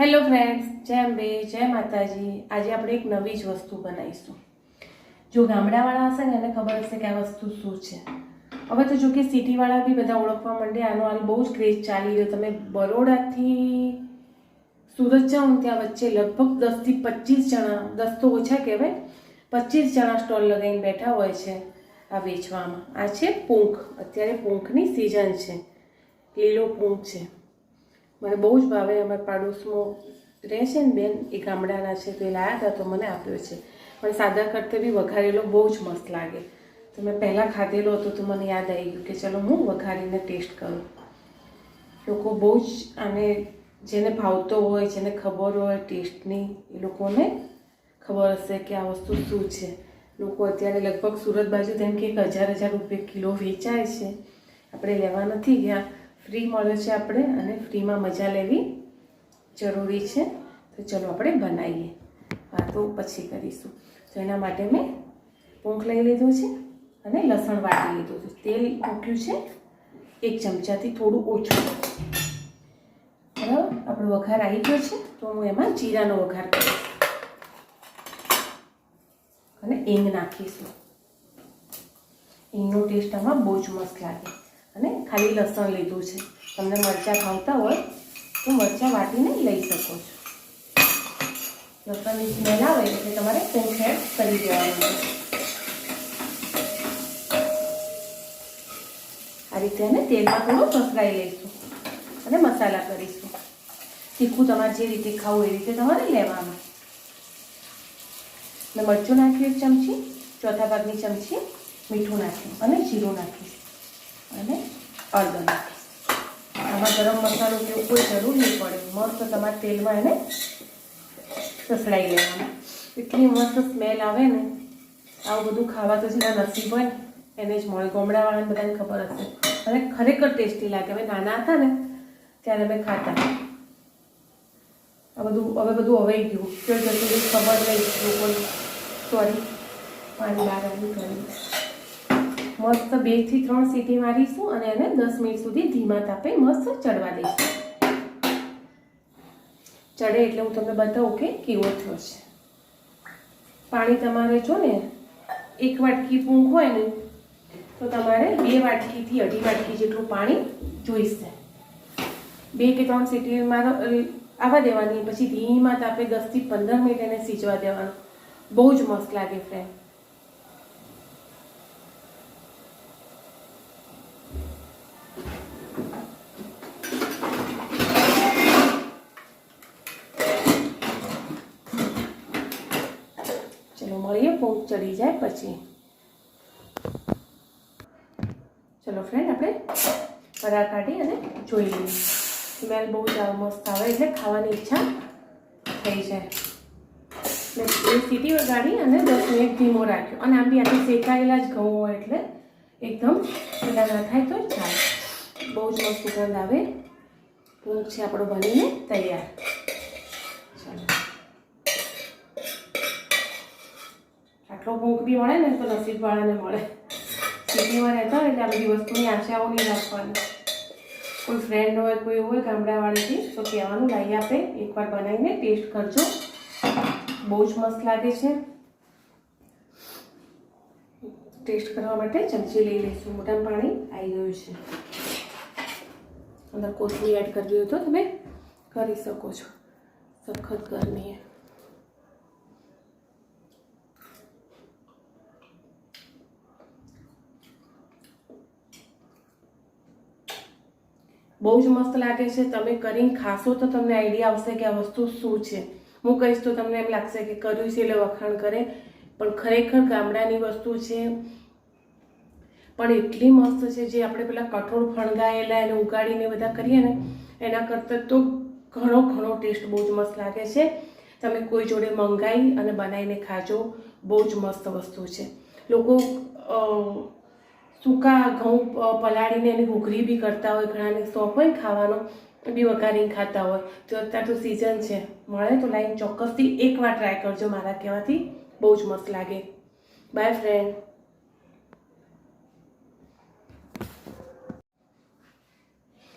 Hello friends જય અંબે, જય માતાજી. આજે આપણે એક નવી જ વસ્તુ બનાવીશું. જો ગામડાવાળા હશે ને, એને ખબર હશે કે આ વસ્તુ શું છે. હવે તો જો કે સિટીવાળા બી બધા ઓળખવા માંડે, આનો હાલ બહુ જ ક્રેઝ ચાલી રહ્યો. તમે બરોડાથી સુરત જાઓ ત્યાં વચ્ચે લગભગ દસથી પચીસ જણા, દસ તો ઓછા કહેવાય, પચીસ જણા સ્ટોલ લગાવીને બેઠા હોય છે આ વેચવામાં. આ છે પૂંખ. અત્યારે પૂંખની સિઝન છે. લીલો પૂંખ છે. મને બહુ જ ભાવે અમારા પાડોશમાં રહે છે ને બેન એ ગામડાના છે, તો એ લાયા હતા તો મને આપ્યો છે. પણ સાદા કરતે બી વઘારેલો બહુ જ મસ્ત લાગે. તો મેં પહેલાં ખાધેલો હતો તો મને યાદ આવી ગયું કે ચલો હું વઘારીને ટેસ્ટ કરું. લોકો બહુ જ આને જેને ભાવતો હોય, જેને ખબર હોય ટેસ્ટની, એ લોકોને ખબર હશે કે આ વસ્તુ શું છે. લોકો અત્યારે લગભગ સુરત બાજુ તેમ કે એક હજાર હજાર રૂપિયા કિલો વેચાય છે. આપણે લેવા નથી ગયા. ફ્રી મળે છે આપણે અને ફ્રીમાં મજા લેવી જરૂરી છે. તો ચલો આપણે બનાવીએ. વાતો પછી કરીશું. તો એના માટે મેં પૂંખ લઈ લીધું છે અને લસણ વાટી લીધું છે. તેલ મૂક્યું છે એક ચમચાથી થોડું ઓછું. બરાબર? આપણો વઘાર આવી ગયો છે, તો હું એમાં જીરાનો વઘાર કરીશ. અને ઈંગ નાખીશું. ઈંગનો ટેસ્ટ આમાં બહુ જ મસ્ત લાગે. ખાલી લસણ લીધું છે. તમને મરચાં ખાવતા હોય તો મરચાં વાટીને લઈ શકો છો. લસણની સ્મેલ આવે એટલે તમારે પૂંખ એડ કરી દેવાનું છે. આ રીતે એને તેલમાં થોડું સસરાઈ લઈશું અને મસાલા કરીશું. તીખું તમારે જે રીતે ખાવું એ રીતે તમારે લેવાનું. મેં મરચું નાખ્યું એક ચમચી, ચોથા ભાગની ચમચી મીઠું નાખ્યું અને જીરું અને હળદર આમાં ગરમ મસાલો કે કોઈ જરૂર નહીં પડે. મસ્ત તમારે તેલમાં એને સસડાઈ લેવાનું. એટલી મસ્ત સ્મેલ આવે ને, આવું બધું ખાવા તો જેના નસીબ હોય એને જ મળે. ગોમડાવાળાને બધાને ખબર હશે. અને ખરેખર ટેસ્ટી લાગે. અમે નાના હતા ને, ત્યારે અમે ખાતા. આ બધું, હવે બધું અવાઈ ગયું. કે જતું ખબર નહીં. લોકોને સોરી પાણી બહાર આવ્યું કરી મસ્ત બેથી ત્રણ સીટી મારીશું અને એને દસ મિનિટ સુધી ધીમા તાપે મસ્ત ચડવા દઈશું. ચડે એટલે હું તમને બતાવું કે કેવો થયો છે પાણી તમારે જો ને એક વાટકી પૂંખ હોય ને, તો તમારે બે વાટકીથી અઢી વાટકી જેટલું પાણી જોઈશે. બે કે ત્રણ સીટી મારો આવવા દેવાની, પછી ધીમા તાપે દસથી પંદર મિનિટ એને સીચવા દેવાનું. બહુ જ મસ્ત લાગે ફ્રેન્ડ ચલો ચડી જાય પછી. ચલો ફ્રેન્ડ આપણે પરા કાઢી અને જોઈ લઈએ. સ્મેલ બહુ જ મસ્ત આવે એટલે ખાવાની ઈચ્છા થઈ જાય. મેં એ સીટી વગાડી અને દસ મિનિટ ધીમો રાખ્યો. અને આમ બી આપણે શેકાયેલા જ ઘઉં હોય એટલે એકદમ પેલા ના થાય તો ચાલે. બહુ જ મસ્ત સુગંધ આવે. ભૂખ છે આપણો બનીને તૈયાર ચાલો આટલો ભૂખ બી મળે ને તો નસીબવાળાને મળે. સિટીમાં રહેતા હોય એટલે આ બધી વસ્તુની આશાઓ નહીં રાખવાની. કોઈ ફ્રેન્ડ હોય, કોઈ હોય ગામડાવાળીથી, તો કહેવાનું લાવી આપે, એકવાર બનાવીને ટેસ્ટ કરજો. બહુ જ મસ્ત લાગે છે. ટેસ્ટ કરવા માટે ચમચી લઈ લઈશું. મોટા પાણી આવી ગયું છે. અંદર કોથમીર એડ કરવી હોય તો તમે કરી શકો છો. સખત ગરમીએ બહુ જ મસ્ત લાગે છે. તમે કરીને ખાશો તો તમને આઈડિયા આવશે કે આ વસ્તુ શું છે. હું કહીશ તો તમને એમ લાગશે કે કર્યું છે એટલે વખાણ કરે. પણ ખરેખર ગામડાની વસ્તુ છે. પણ એટલી મસ્ત છે જે આપણે પેલા કઠોળ ફણગાયેલા એને ઉગાડીને બધા કરીએ ને, એના કરતાં તો ઘણો ઘણો ટેસ્ટ બહુ જ મસ્ત લાગે છે. તમે કોઈ જોડે મંગાવી અને બનાવીને ખાજો. બહુ જ મસ્ત વસ્તુ છે. લોકો સૂકા ઘઉં પલાળીને એની ઘૂઘરી બી કરતા હોય, ઘણાને શોખ હોય ખાવાનો બી વઘારીને ખાતા હોય. તો અત્યારે તો સિઝન છે. મળે તો લાઈન ચોક્કસથી એકવાર ટ્રાય કરજો મારા કહેવાથી. બહુ જ મસ્ત લાગે. બાય ફ્રેન્ડ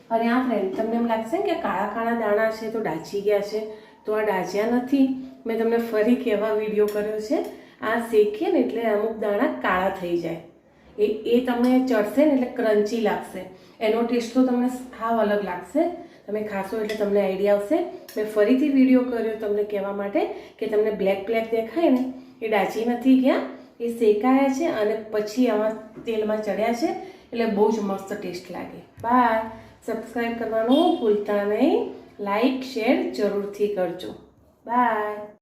અને આ ફ્રેન્ડ તમને એમ લાગશે કે કાળા કાળા દાણા છે તો ડાચી ગયા છે. તો આ ડાચ્યા નથી. મેં તમને ફરી કહેવા વીડિયો કર્યો છે. આ શેકીએ ને એટલે અમુક દાણા કાળા થઈ જાય. એ એ તમને ચડશે ને એટલે ક્રન્ચી લાગશે. એનો ટેસ્ટ તો તમને સાવ અલગ લાગશે. તમે ખાશો એટલે તમને આઈડિયા આવશે. મેં ફરીથી વીડિયો કર્યો તમને કહેવા માટે કે તમને બ્લેક બ્લેક દેખાય ને, એ ડાચી નથી ગયા, એ શેકાયા છે અને પછી આમાં તેલમાં ચડ્યા છે એટલે બહુ જ મસ્ત ટેસ્ટ લાગે. બાય સબસ્ક્રાઈબ કરવાનું ભૂલતા નહીં. લાઈક શેર જરૂરથી કરજો. બાય